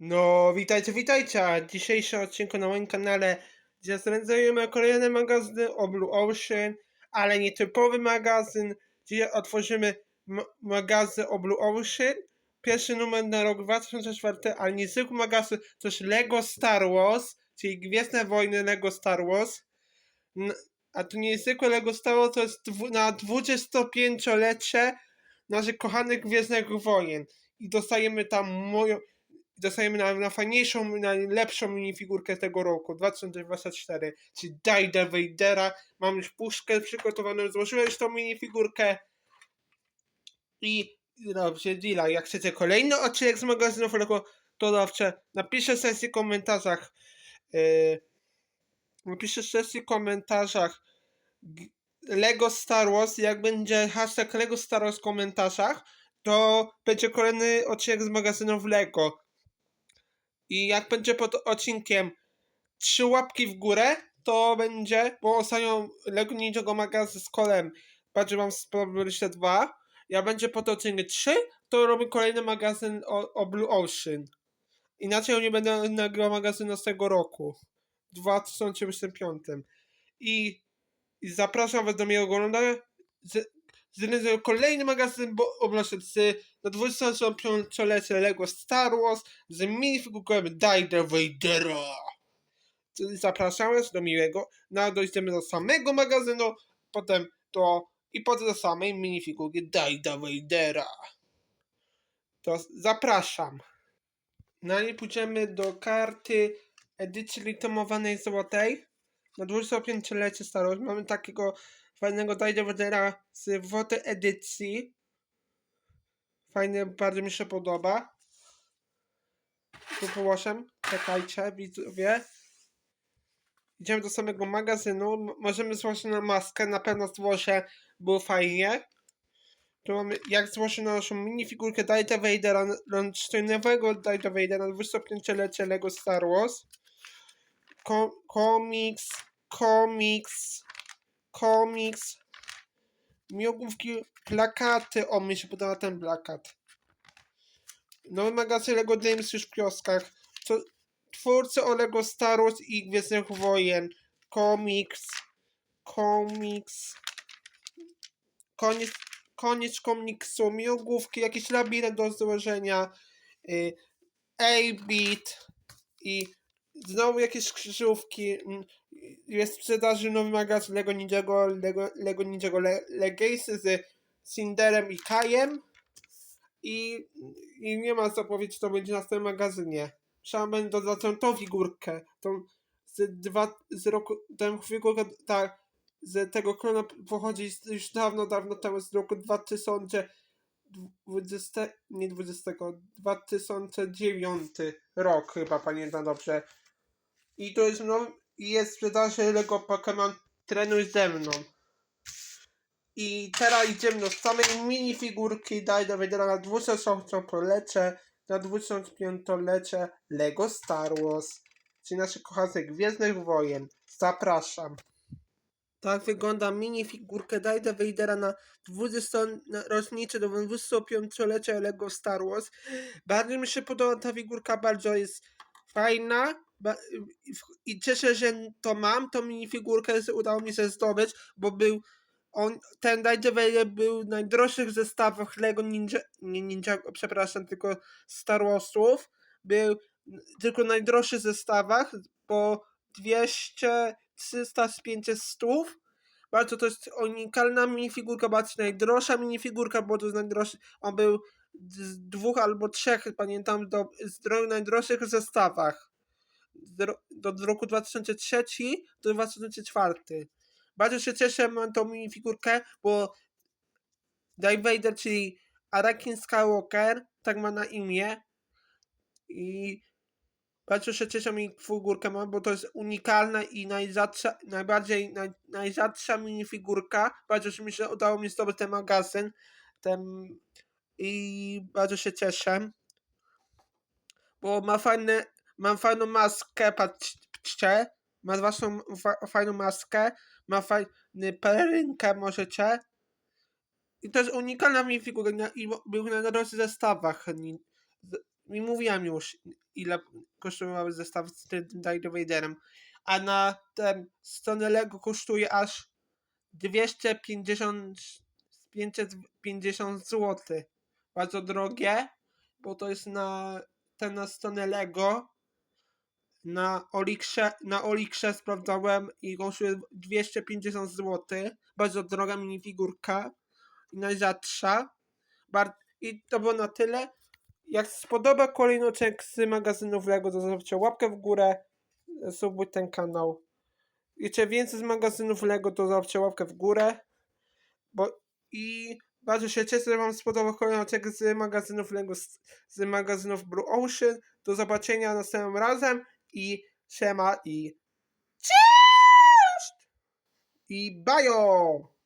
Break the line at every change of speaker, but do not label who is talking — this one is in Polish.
No, witajcie, witajcie! A Dzisiejszy odcinku na moim kanale, gdzie zrealizujemy kolejny magazyn o Blue Ocean, ale nietypowy magazyn, gdzie otworzymy magazyn o Blue Ocean. Pierwszy numer na rok 2004, ale niezwykły magazyn, to jest Lego Star Wars, czyli Gwiezdne Wojny Lego Star Wars. N- a to niezwykłe Lego Star Wars to jest na 25-lecie naszych kochanych Gwiezdnych Wojen. I dostajemy tam moją, dostajemy na, na fajniejszą, najlepszą minifigurkę tego roku, 2024, czyli Darth Vadera. Mam już puszkę przygotowaną, złożyłem już tą minifigurkę i dobrze, Dila, jak chcecie kolejny odcinek z magazynów Lego, to zawsze napiszę w sesji komentarzach yy, napiszę w sesji komentarzach Lego Star Wars, jak będzie hashtag Lego Star Wars w komentarzach, to będzie kolejny odcinek z magazynów Lego. I jak będzie pod odcinkiem trzy łapki w górę, to będzie, bo ostatnio Lego Ninjago magazyn z kolem, patrzę mam sprawę 2, jak będzie pod odcinkiem 3, to robię kolejny magazyn o, o Blue Ocean. Inaczej nie będę nagrywał magazynu z tego roku, w 2025. I, i zapraszam was do mnie oglądania. Z, zrealizuję kolejny magazyn z na 25-lecie Lego Star Wars z minifigurkami Darth Vadera. Zapraszam was do miłego. No, dojdziemy do samego magazynu, potem do i potem do samej minifigurki Darth Vadera. To zapraszam. Na niej pójdziemy do karty edycji litomowanej złotej. Na 25-lecie Star Wars mamy takiego fajnego Vadera z złotej edycji. Fajny, bardzo mi się podoba. Tu położę. Czekajcie, widzowie. Idziemy do samego magazynu. M- Możemy złożyć na maskę. Na pewno złożę, było fajnie. Tu mamy, jak złożę na naszą minifigurkę Darth Vadera, nowego Darth Vadera na 25-lecie Lego Star Wars. Ko komiks, komiks, komiks, miogłówki, plakaty. O, mi się podoba ten plakat. Nowy magazyn Lego Games już w kioskach. Co, twórcy o Lego Star Wars i Gwiezdnych Wojen. Komiks, komiks, koniec, koniec komiksu, miogłówki, jakiś labirynt do złożenia, y, 8-bit i znowu jakieś krzyżówki. Jest w sprzedaży nowy magazyn Lego Ninjago, Lego, Lego Ninjago Le, Legacy z Cinderem i Kajem. I, I nie ma co powiedzieć, to będzie na następnym magazynie. Będzie dodać tą figurkę. Tą z, dwa, z roku. Tę figurkę tak, z tego klona pochodzi już dawno, dawno temu z roku 2020. Nie 20, 2009 rok chyba pamiętam dobrze. I to jest no, i jest w sprzedaży Lego Pokémon Trenuj ze mną. I teraz idziemy do samej minifigurki Darth Vadera na 2000-lecie, na 2005-lecie Lego Star Wars, czyli nasze kochane Gwiezdnych Wojen. Zapraszam. Tak wygląda minifigurkę Darth Vadera na 20-rocznicze do 25-lecie Lego Star Wars. Bardzo mi się podoba ta figurka, bardzo jest fajna. Ba- i- cieszę że to mam, tą minifigurkę udało mi się zdobyć, bo był on, ten Vader był w najdroższych zestawach Lego Ninja, nie Ninja, przepraszam, tylko Star Warsów. Był tylko w najdroższych zestawach, po 200, 300 z 500. Bardzo to jest unikalna minifigurka, bardzo najdroższa minifigurka, bo to jest najdroższy. On był z dwóch albo trzech, pamiętam, do, z dro- najdroższych zestawach. Do, roku 2003 do 2004. Bardzo się cieszę, mam tą minifigurkę, bo Darth Vader, czyli Anakin Skywalker, tak ma na imię. I bardzo się cieszę, mi figurkę mam, bo to jest unikalna i najrzadsza, najbardziej, naj, najrzadsza minifigurka. Bardzo się mi się udało mi zdobyć ten magazyn. Ten, I bardzo się cieszę. Bo ma fajne, mam fajną maskę, patrzcie. Ma waszą fa- fajną maskę ma fajny pelerynkę możecie. I to jest unikalna minifigura na- i był na najdroższych zestawach. i mówiłem już, ile kosztowały zestawy z tym Darth Vaderem. A na tę stronę Lego kosztuje aż 250 550 zł. Bardzo drogie, bo to jest na ten na stronę Lego. Na Oliksze, na Oliksze sprawdzałem i kosztuje 250 zł. Bardzo droga minifigurka. I najrzadsza. I to było na tyle. Jak spodoba kolejny odcinek z magazynów Lego, to zostawcie łapkę w górę, subuj ten kanał. Jeszcze więcej z magazynów Lego, to zostawcie łapkę w górę. Bo i bardzo się cieszę, że Wam spodobał kolejny odcinek z magazynów Lego, z magazynów Blue Ocean. Do zobaczenia następnym razem i siema i cześć! I bajo!